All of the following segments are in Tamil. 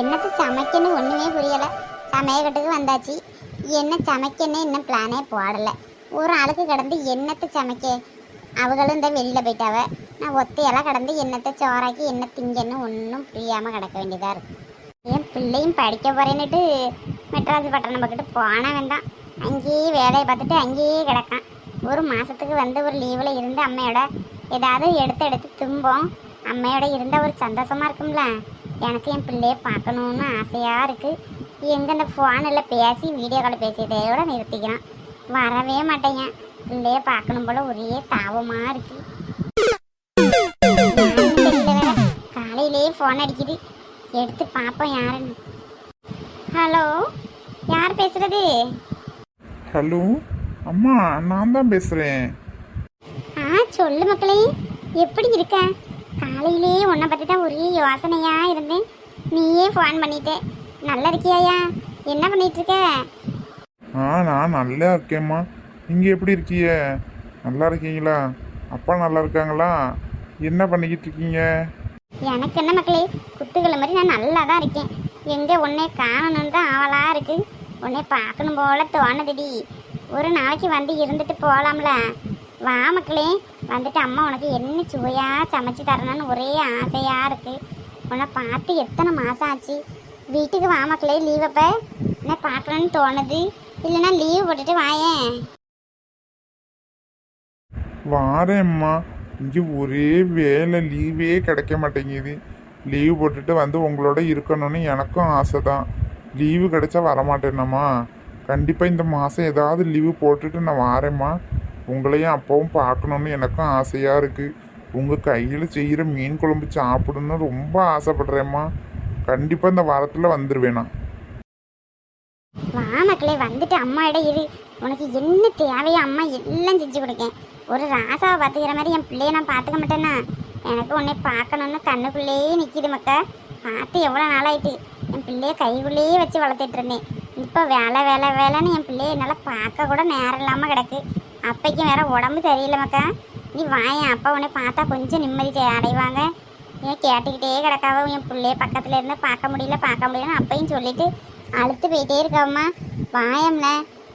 என்னத்தை சமைக்கணும் ஒன்றுமே புரியலை. சமையக்கட்டுக்கு வந்தாச்சு. என்ன சமைக்கன்னு இன்னும் பிளானே போடலை. ஒரு ஆளுக்கு கிடந்து என்னத்தை சமைக்க? அவங்களும் இந்த வெளியில் போயிட்டாவ. நான் ஒத்தையெல்லாம் கிடந்து என்னத்தை சோறாக்கி என்ன திங்கன்னு ஒன்றும் புரியாமல் கிடக்க வேண்டியதாக இருக்கு. என் பிள்ளையும் படிக்க போகிறேன்னுட்டு மெட்ராஸ் பட்டணம் பக்கிட்டு போனவன் தான் அங்கேயே வேலையை பார்த்துட்டு அங்கேயே கிடக்கான். ஒரு மாதத்துக்கு வந்து ஒரு லீவில் இருந்து அம்மையோட ஏதாவது எடுத்து எடுத்து தும்போம். அம்மையோட இருந்தால் ஒரு சந்தோஷமாக இருக்கும்ல. எனக்கு என் பிள்ளைய பார்க்கணுன்னு ஆசையாக இருக்குது எங்கே இந்த ஃபோனில் பேசி வீடியோ கால் பேசியதையோட நிறுத்திக்கிறான். வரவே மாட்டேங்க பிள்ளைய பார்க்கணும் போல ஒரே தாவமாக இருக்குது காலையிலேயே ஃபோன் அடிக்குது. எடுத்து பார்ப்போம் யாருன்னு. ஹலோ யார் பேசுறது? ஹலோ அம்மா நான் தான் பேசுகிறேன் ஆ சொல்லு மக்களே. எப்படி இருக்க? காலையிலேயே உன்னை பற்றி தான் ஒரே யோசனையா இருந்தேன். நீயே ஃபோன் பண்ணிட்ட. நல்லா இருக்கியாயா? என்ன பண்ணிட்டு இருக்க ஆ நான் நல்லா இருக்கேம்மா. நீங்கள் எப்படி இருக்கீங்க நல்லா இருக்கீங்களா? அப்பா நல்லா இருக்காங்களா? என்ன பண்ணிக்கிட்டு இருக்கீங்க எனக்கு என்ன மக்களே குத்துக்களை மாதிரி நான் நல்லா தான் இருக்கேன். எங்கே உன்னை காணணும்னு தான் ஆவலாக இருக்கு. உன்னை பார்க்கணும் போல தோணுதுடி. ஒரு நாளைக்கு வந்து இருந்துட்டு போகலாம்ல வா மக்களே. வந்துட்டு அம்மா உனக்கு என்ன சுவையாக சமைச்சு தரணும்னு ஒரே ஆசையாக இருக்குது உன்னை பார்த்து எத்தனை மாதம் ஆச்சு? வீட்டுக்கு வா மக்களே லீவ் அப்போ. என்ன பார்க்கணும்னு தோணுது? இல்லைன்னா லீவ் போட்டுட்டு வாயேன் வாரேம்மா. இங்கே ஒரே வேலை லீவே கிடைக்க மாட்டேங்குது. லீவு போட்டுட்டு வந்து உங்களோட இருக்கணும்னு எனக்கும் ஆசை தான் லீவு கிடைச்சா வரமாட்டேனம்மா கண்டிப்பாக இந்த மாதம் ஏதாவது லீவு போட்டுட்டு நான் வாரேம்மா. உங்களையும் அப்பவும் பார்க்கணுன்னு எனக்கும் ஆசையாக இருக்குது உங்கள் கையில் செய்கிற மீன் குழம்பு சாப்பிடணும்னு ரொம்ப ஆசைப்படுறேம்மா. கண்டிப்பாக இந்த வாரத்தில் வந்துடுவேன் வா மக்களே வந்துட்டு அம்மா இரு. உனக்கு என்ன தேவையோ அம்மா எல்லாம் செஞ்சு கொடுக்கேன். ஒரு ராசாவை பார்த்துக்கிற மாதிரி என் பிள்ளைய நான் பார்த்துக்க மாட்டேன்னா எனக்கு உன்னை பார்க்கணுன்னு கண்ணுக்குள்ளேயே நிற்கிது மக்கா. பார்த்து எவ்வளோ நாளாயிட்டு என் பிள்ளைய கைக்குள்ளேயே வச்சு வளர்த்துட்டு இருந்தேன். இப்போ வேலை வேலை வேலைன்னு என் பிள்ளைய என்னால் பார்க்க கூட நேரம் இல்லாமல் கிடக்கு. அப்பைக்கும் வேற உடம்பு சரியில்லை மக்கா. நீ வாயேன். அப்பா உன்னை பார்த்தா கொஞ்சம் நிம்மதி அடைவாங்க. ஏன் கேட்டுக்கிட்டே கிடக்காவ. என் பிள்ளைய பக்கத்தில் இருந்து பார்க்க முடியல பார்க்க முடியலன்னு அப்பையும் சொல்லிட்டு அழுத்து போயிட்டே இருக்காம்மா வாயம்ல.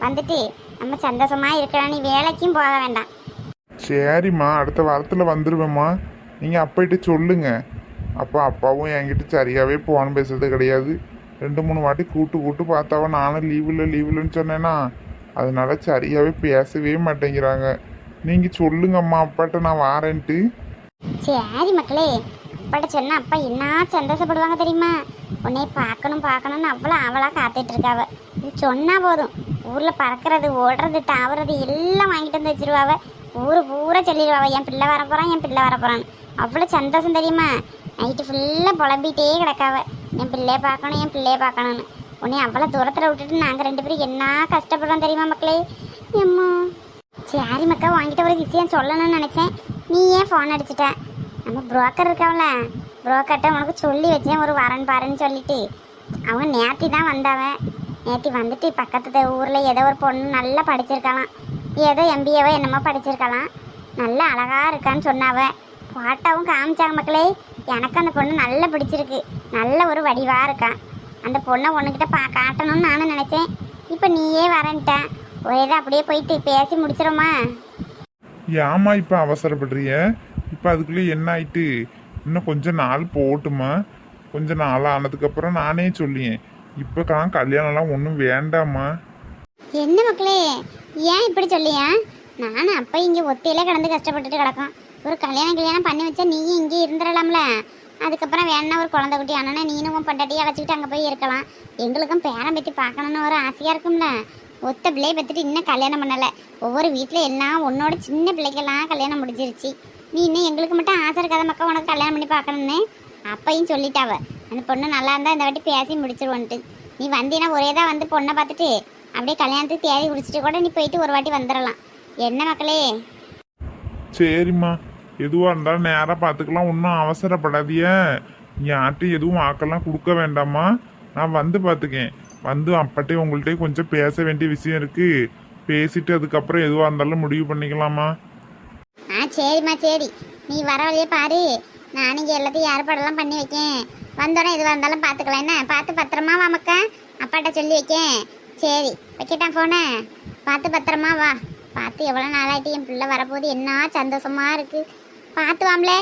வந்துட்டு நம்ம சந்தோஷமா இருக்கலாம் நீ வேலைக்கும் போக வேண்டாம். சரிம்மா. அடுத்த வாரத்தில் வந்துடுவேம்மா நீங்கள் அப்பாகிட்ட சொல்லுங்க. அப்போ அப்பாவும் என்கிட்ட சரியாகவே போன் பேசுறது கிடையாது. ரெண்டு மூணு வாட்டி கூட்டு கூட்டு பார்த்தாவ. நானும் லீவில் லீவுலன்னு சொன்னேன்னா அதனால சரியாகவே பேசவே மாட்டேங்கிறாங்க. நீங்கள் சொல்லுங்கம்மா அப்பாட்ட நான் வாரேன்ட்டு. சரி மக்களே அப்பாட்ட சொன்னா அப்பா என்ன சந்தோஷப்படுவாங்க தெரியுமா? உன்னை பார்க்கணும் பார்க்கணும்னு அவ்வளோ அவளாக காத்துட்டு இருக்காவ. இது சொன்னா போதும். ஊரில் பறக்கிறது ஓடுறது தாவுறது எல்லாம் வாங்கிட்டு வந்து வச்சிருவாவ. ஊர் பூரா சொல்லிடுவாவ என் பிள்ளை வரப்போறான் என் பிள்ளை வர போகிறான்னு அவ்வளோ சந்தோஷம் தெரியுமா? நைட்டு ஃபுல்லாக புலம்பிகிட்டே கிடக்காவ. என் பிள்ளைய பார்க்கணும் என் பிள்ளைய பார்க்கணும்னு. உன்னை அவ்வளோ தூரத்தில் விட்டுட்டு நாங்கள் ரெண்டு பேரும் என்ன கஷ்டப்படுறோம் தெரியுமா மக்களே? எம்மா. சரி மக்கா வாங்கிட்ட ஒரு விஷயம் சொல்லணும்னு நினச்சேன். நீ ஏன் ஃபோன் அடிச்சிட்ட? நம்ம புரோக்கர் இருக்காவில புரோக்கர்கிட்ட உனக்கு சொல்லி வச்சேன் ஒரு வரன் பாருன்னு சொல்லிட்டு. அவங்க நேத்தி தான் வந்தவன். நேத்தி வந்துட்டு பக்கத்து ஊரில் ஏதோ ஒரு பொண்ணு நல்லா படிச்சிருக்கலாம். ஏதோ எம்பிஏவோ என்னமோ படிச்சிருக்கலாம். நல்லா அழகாக இருக்கான்னு சொன்னாவ. பாட்டாவும் காமிச்சாங்க மக்களே. எனக்கு அந்த பொண்ணு நல்லா பிடிச்சிருக்கு. நல்ல ஒரு வடிவாக இருக்கான் அந்த பொண்ணை உன்கிட்ட பா காட்டணும்னு நானும் நினச்சேன். இப்போ நீயே வரன்ட்ட. ஒரே இதை அப்படியே போயிட்டு பேசி முடிச்சிருமா? ஏம்மா இப்போ அவசரப்படுறிய? இப்போ அதுக்குள்ளே என்ன ஆயிட்டு? இன்னும் கொஞ்சம் நாள் போட்டுமா? கொஞ்ச நாள் ஆனதுக்கப்புறம் நானே சொல்லியேன். இப்போ தான் கல்யாணம்லாம் ஒன்றும் வேண்டாம்மா. என்ன மக்களே ஏன் இப்படி சொல்லியா? நானும் அப்போ இங்கே ஒத்தையில கிடந்து கஷ்டப்பட்டுட்டு கிடக்கும். ஒரு கல்யாணம் கல்யாணம் பண்ணி வச்சா நீயும் இங்கே இருந்துடலாம்ல அதுக்கப்புறம் வேணா ஒரு குழந்தை குட்டி அண்ணனை நீனும் உன் பொண்டாட்டியை அழைச்சிக்கிட்டு அங்கே போய் இருக்கலாம். எங்களுக்கும் பேரம் பற்றி பார்க்கணுன்னு ஒரு ஆசையாக இருக்கும்ல. ஒத்த பிள்ளையை பற்றிட்டு இன்னும் கல்யாணம் பண்ணலை. ஒவ்வொரு வீட்டில் எல்லாம் உன்னோட சின்ன பிள்ளைக்கெல்லாம் கல்யாணம் முடிஞ்சிருச்சு. நீ இன்னும் எங்களுக்கு மட்டும் ஆசை இருக்காத மக்கள் உனக்கு கல்யாணம் பண்ணி பார்க்கணுன்னு அப்பையும் சொல்லிட்டாவ. அந்த பொண்ணு நல்லா இருந்தால் இந்த வாட்டி பேசி முடிச்சிருவோன்ட்டு. நீ வந்தீன்னா ஒரே தான் வந்து பொண்ணை பார்த்துட்டு அப்படியே கல்யாணத்துக்கு தேதி குடிச்சிட்டு கூட நீ போயிட்டு ஒரு வாட்டி வந்துடலாம் என்ன மக்களே? சரிம்மா. எதுவாக இருந்தாலும் நேராக பார்த்துக்கலாம் ஒன்றும் அவசரப்படாதிய யார்கிட்டையும் எதுவும் ஆக்கெல்லாம் கொடுக்க வேண்டாமா? நான் வந்து பார்த்துக்கேன் வந்து அப்பட்டே உங்கள்கிட்ட கொஞ்சம் பேச வேண்டிய விஷயம் இருக்குது பேசிட்டு அதுக்கப்புறம் எதுவாக இருந்தாலும் முடிவு பண்ணிக்கலாமா? ஆ சரிம்மா சரி. நீ வர வழியே பாரு. நான் இங்கே எல்லாத்தையும் ஏற்பாடெல்லாம் பண்ணி வைக்கேன். வந்தோடனே எதுவாக இருந்தாலும் பார்த்துக்கலாம் என்ன? பார்த்து பத்திரமா வா மக்கா. அப்பாட்ட சொல்லி வைக்கேன். சரி வைக்கட்டான் ஃபோனை பார்த்து பத்திரமா வா. பார்த்து எவ்வளோ நாளாகிட்டு என் பிள்ளை வரப்போகுது. என்ன சந்தோஷமாக இருக்குது பார்த்துவாம்லே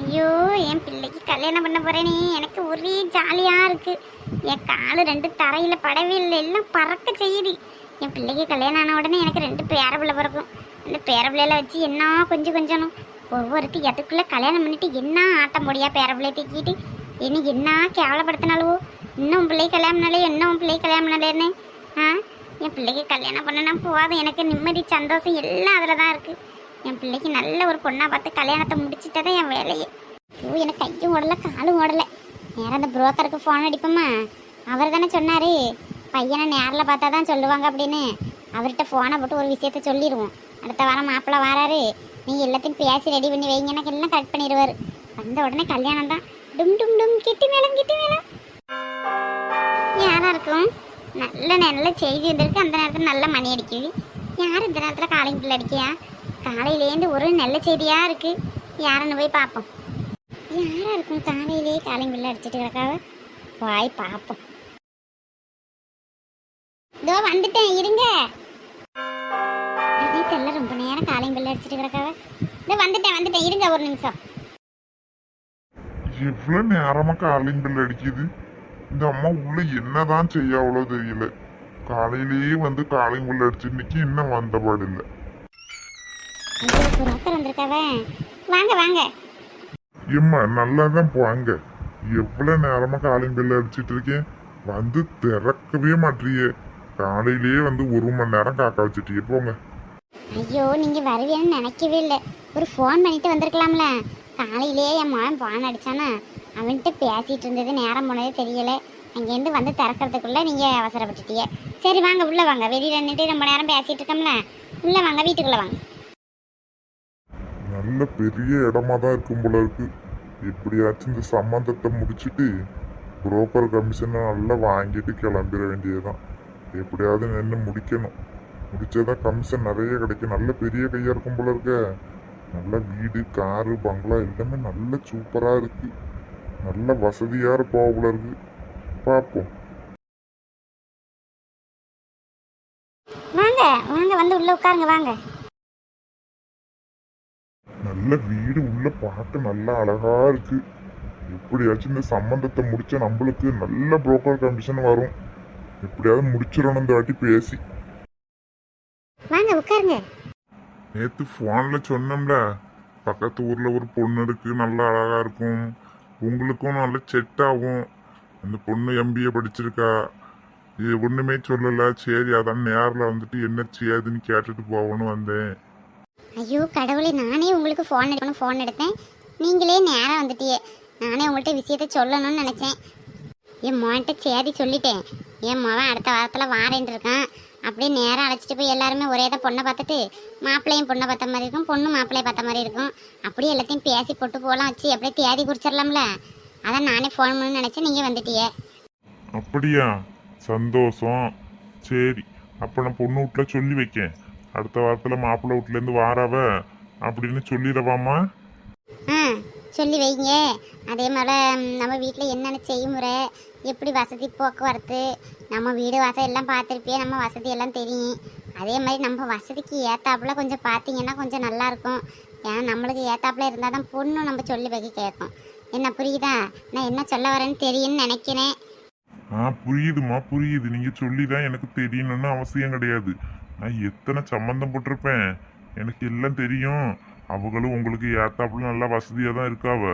ஐயோ என் பிள்ளைக்கு கல்யாணம் பண்ண போறேனே எனக்கு ஒரே ஜாலியாக இருக்குது என் காலு ரெண்டு தரையில் படவே இல்லை. எல்லாம் பறக்க செய்யுது. என் பிள்ளைக்கு கல்யாணம் ஆன உடனே எனக்கு ரெண்டு பேர பிள்ளை பிறக்கும். அந்த பேர பிள்ளையில வச்சு என்ன கொஞ்சம் கொஞ்சணும் ஒவ்வொருத்தி எதுக்குள்ளே கல்யாணம் பண்ணிட்டு என்ன ஆட்டம் முடியா பேர பிள்ளைய தூக்கிட்டு என்ன என்ன கேவலப்படுத்தினாலோ இன்னும் பிள்ளை பிள்ளைக்கு கல்யாணம் இன்னும் பிள்ளைக்கு கல்யாணம் பண்ணலேன்னு ஆ? என் பிள்ளைக்கு கல்யாணம் பண்ணனா போகாது எனக்கு நிம்மதி சந்தோஷம் எல்லாம் அதில் தான் இருக்குது என் பிள்ளைக்கு நல்ல ஒரு பொண்ணாக பார்த்து கல்யாணத்தை முடிச்சுட்டதே என் வேலையே. ஐயோ எனக்கு கையும் ஓடலை காலும் ஓடலை. நேரம் அந்த புரோக்கருக்கு ஃபோன் அடிப்போமா? அவர் தானே சொன்னார். பையனை நேரில் பார்த்தா தான் சொல்லுவாங்க அப்படின்னு. அவர்கிட்ட ஃபோனை போட்டு ஒரு விஷயத்த சொல்லிடுவோம் அடுத்த வாரம் மாப்பிள்ளை வராரு. நீ எல்லாத்தையும் பேசி ரெடி பண்ணி வைங்க. எனக்கு எல்லாம் கட் பண்ணிடுவார் வந்த உடனே கல்யாணம் தான். டும் டும் டும் கிட்டி மேலும் கிட்டி மேலும் யாராக இருக்கும்? நல்ல நல்ல செய்தி வந்திருக்கு. அந்த நேரத்தில் நல்ல மணி அடிக்குது. யார் இந்த நேரத்தில் காலைங்க பிள்ளை அடிக்கியா காலையிலேருந்து ஒரு நல்ல செய்தியாக இருக்கு. யாருன்னு போய் பார்ப்போம் யாராக இருக்கும் காலையிலேயே காலைங்க அடிச்சிட்டு கிடக்காவ? வாய் பார்ப்போம் இதோ வந்துட்டேன் இருங்க. அதே தெரியல ரொம்ப நேரம் காலைங்க பிள்ளை அடிச்சிட்டு கிடக்காவ? இதோ வந்துட்டேன் வந்துட்டேன் இருங்க ஒரு நிமிஷம். எவ்வளோ நேரமாக காலையும் பில் அடிக்குது? இந்த அம்மா உள்ள என்னதான் செய்ய அவ்வளோ தெரியல. காலையிலேயே வந்து காலையும் பில் அடிச்சு இன்னைக்கு இன்னும் வந்தபாடு இல்லை. ஐயோ புரோக்கர் வந்திருக்காவ. வாங்க வாங்க. எம்மா நல்லா தான் போங்க எவ்வளோ நேரமா காலிங் பில் அடிச்சிட்டு இருக்கேன். வந்து திறக்கவே மாட்டியே காலையிலேயே வந்து ஒரு மணி நேரம் காக்க வச்சுட்டியே போங்க. ஐயோ நீங்க வருவீன்னு நினைக்கவே இல்லை. ஒரு ஃபோன் பண்ணிட்டு வந்திருக்கலாம்ல. காலையிலேயே என் மகன் ஃபோன் அடிச்சானா? அவன்கிட்ட பேசிட்டு இருந்தது நேரம் போனதே தெரியல. அங்கேருந்து வந்து திறக்கிறதுக்குள்ள நீங்க அவசரப்பட்டுட்டீங்க சரி வாங்க உள்ள வாங்க. வெளியில நின்றுட்டு ரொம்ப நேரம் பேசிட்டு இருக்கோம்ல. உள்ள வாங்க வீட்டுக்குள்ள வாங்க. நல்ல பெரிய இடமா தான் இருக்கும் போல இருக்கு. எப்படியாச்சும் இந்த சம்மந்தத்தை முடிச்சுட்டு புரோக்கர் கமிஷனை நல்லா வாங்கிட்டு கிளம்பிட வேண்டியதுதான். எப்படியாவது நின்று முடிக்கணும். முடிச்சதான் கமிஷன் நிறைய கிடைக்கும். நல்ல பெரிய கையா இருக்கும் போல இருக்க. நல்ல வீடு காரு பங்களா எல்லாமே நல்ல சூப்பரா இருக்கு. நல்ல வசதியா இருப்போம் போல இருக்கு. பார்ப்போம் வாங்க வாங்க வந்து உள்ள உட்காருங்க வாங்க. நல்ல வீடு உள்ள பார்க்க நல்லா அழகா இருக்கு. எப்படியாச்சும் இந்த சம்பந்தத்தை முடிச்சா நம்மளுக்கு நல்ல புரோக்கர் கமிஷன் வரும். எப்படியாவது முடிச்சிடணும் இந்த வாட்டி பேசி. வாங்க உட்காருங்க. நேத்து போன்ல சொன்னோம்ல பக்கத்து ஊர்ல ஒரு பொண்ணு இருக்கு நல்லா அழகா இருக்கும். உங்களுக்கும் நல்ல செட் ஆகும். அந்த பொண்ணு எம்பிஏ படிச்சிருக்கா. இது ஒண்ணுமே சொல்லல. சரி அதான் நேரில் வந்துட்டு என்ன செய்யாதுன்னு கேட்டுட்டு போகணும்னு வந்தேன். ஐயோ கடவுளே நானே உங்களுக்கு ஃபோன் எடுக்கணும் ஃபோன் எடுத்தேன். நீங்களே நேராக வந்துட்டியே. நானே உங்கள்கிட்ட விஷயத்த சொல்லணும்னு நினச்சேன். என் மோன்ட்ட சேதி சொல்லிட்டேன். என் மகன் அடுத்த வாரத்தில் வாரேன் இருக்கான். அப்படியே நேரம் அழைச்சிட்டு போய் எல்லாருமே ஒரே தான் பொண்ணை பார்த்துட்டு மாப்பிள்ளையும் பொண்ணை பார்த்த மாதிரி இருக்கும் பொண்ணு மாப்பிள்ளையை பார்த்த மாதிரி இருக்கும். அப்படியே எல்லாத்தையும் பேசி போட்டு போகலாம் வச்சு அப்படியே தேதி குறிச்சிடலாம்ல அதான் நானே ஃபோன் பண்ணணும்னு நினச்சேன் நீங்கள் வந்துட்டியே. அப்படியா? சந்தோஷம். சரி அப்போ நான் பொண்ணு வீட்டில் சொல்லி வைக்கேன். அடுத்த வாரத்தில் மாப்பிள்ளை வீட்டிலேருந்து வாராவ அப்படின்னு சொல்லிடவாமா சொல்லி வைங்க. அதே மாதிரி நம்ம வீட்டில் என்னென்ன செய்முறை எப்படி வசதி போக்குவரத்து? நம்ம வீடு வாசல் எல்லாம் பார்த்துருப்பியே நம்ம வசதி எல்லாம் தெரியும். அதே மாதிரி நம்ம வசதிக்கு ஏத்தாப்புல கொஞ்சம் பார்த்தீங்கன்னா கொஞ்சம் நல்லா இருக்கும். ஏன்னா நம்மளுக்கு ஏத்தாப்புல இருந்தால் தான் பொண்ணு நம்ம சொல்லி வைக்க கேட்கும். என்ன புரியுதா? நான் என்ன சொல்ல வரேன்னு தெரியும்னு நினைக்கிறேன். ஆ புரியுதுமா புரியுது. நீங்க சொல்லிதான் எனக்கு தெரியணும்னு அவசியம் கிடையாது. நான் எத்தனை சம்மந்தம் போட்டிருப்பேன்? எனக்கு எல்லாம் தெரியும். அவங்களும் உங்களுக்கு ஏத்தாப்புல நல்லா வசதியாக தான் இருக்காவ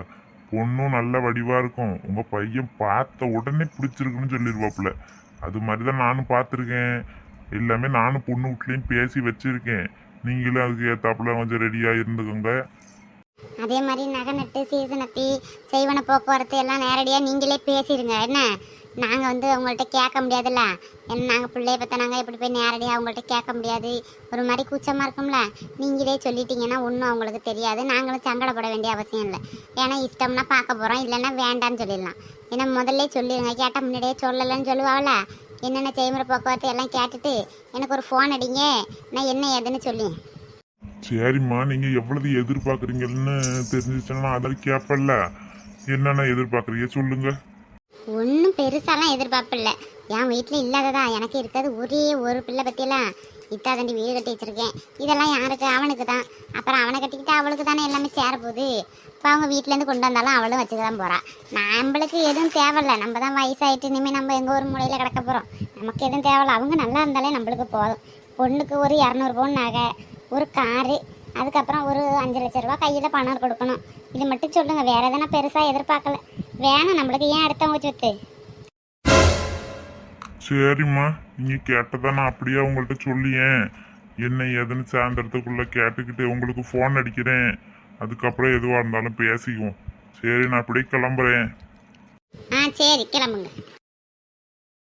பொண்ணும் நல்ல வடிவாக இருக்கும். உங்கள் பையன் பார்த்த உடனே பிடிச்சிருக்குன்னு சொல்லிடுவாப்புல அது மாதிரி தான் நானும் பார்த்துருக்கேன். எல்லாமே நானும் பொண்ணு வீட்லேயும் பேசி வச்சுருக்கேன். நீங்களும் அதுக்கு ஏத்தாப்புல கொஞ்சம் ரெடியாக இருந்துக்கோங்க. அதே மாதிரி நகை நட்டு சீசனத்தி செய்வன போக்குவரத்து எல்லாம் நேரடியாக நீங்களே பேசிடுங்க என்ன? நாங்கள் வந்து அவங்கள்ட்ட கேட்க முடியாதுல்ல. ஏன்னா நாங்கள் பிள்ளைய பற்ற நாங்கள் எப்படி போய் நேரடியாக அவங்கள்ட்ட கேட்க முடியாது. ஒரு மாதிரி கூச்சமாக இருக்கும்ல. நீங்களே சொல்லிட்டீங்கன்னா ஒன்றும் அவங்களுக்கு தெரியாது. நாங்களும் சங்கடப்பட வேண்டிய அவசியம் இல்லை. ஏன்னா இஷ்டம்னா பார்க்க போகிறோம் இல்லைன்னா வேண்டான்னு சொல்லிடலாம். ஏன்னா முதல்ல சொல்லிடுங்க. கேட்டால் முன்னாடியே சொல்லலைன்னு சொல்லுவாங்களா என்னென்ன செய்முறை போக்குவரத்து எல்லாம் கேட்டுட்டு எனக்கு ஒரு ஃபோன் அடிங்க. நான் என்ன ஏதுன்னு சொல்லி. சரிம்மா நீங்க எவ்வளவு எதிர்பார்க்குறீங்கன்னு தெரிஞ்சிச்சுன்னா அதில் கேட்பல்ல என்னென்ன எதிர்பார்க்குறீங்க சொல்லுங்க. ஒன்றும் பெருசாலாம் எதிர்பார்ப்பில்ல. என் வீட்டில் இல்லாததா? எனக்கு இருக்கிறது ஒரே ஒரு பிள்ளை பற்றியெல்லாம் இத்தா தண்டி வீடு கட்டி வச்சிருக்கேன். இதெல்லாம் யாருக்கு? அவனுக்கு தான் அப்புறம் அவனை கட்டிக்கிட்டு அவளுக்கு தானே எல்லாமே சேரப்போகுது. இப்போ அவங்க வீட்டிலேருந்து கொண்டு வந்தாலும் அவளும் வச்சுக்க தான் போகிறான் நம்மளுக்கு எதுவும் தேவையில்ல. நம்ம தான் வயசாயிட்டு இனிமேல் நம்ம எங்கள் ஒரு மூலையில் கிடக்க போகிறோம் நமக்கு எதுவும் தேவையில்ல. அவங்க நல்லா இருந்தாலே நம்மளுக்கு போதும். பொண்ணுக்கு ஒரு இரநூறு பவுன் நகை ஒரு காரு அதுக்கப்புறம் ஒரு அஞ்சு லட்ச ரூபா கையில் பணம் கொடுக்கணும். இது மட்டும் சொல்லுங்கள் வேறு எதனா பெருசாக எதிர்பார்க்கல. வேணாம் நம்மளுக்கு ஏன் அடுத்தவங்க சொத்து? சரிம்மா நீங்க கேட்டதை நான் அப்படியே உங்கள்கிட்ட சொல்லியேன். என்ன ஏதுன்னு சாயந்தரத்துக்குள்ள கேட்டுக்கிட்டு உங்களுக்கு ஃபோன் அடிக்கிறேன். அதுக்கப்புறம் எதுவாக இருந்தாலும் பேசிக்குவோம். சரி நான் அப்படியே கிளம்புறேன். ஆ சரி கிளம்புங்க.